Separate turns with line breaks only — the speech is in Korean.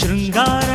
ಶೃಂಗಾರ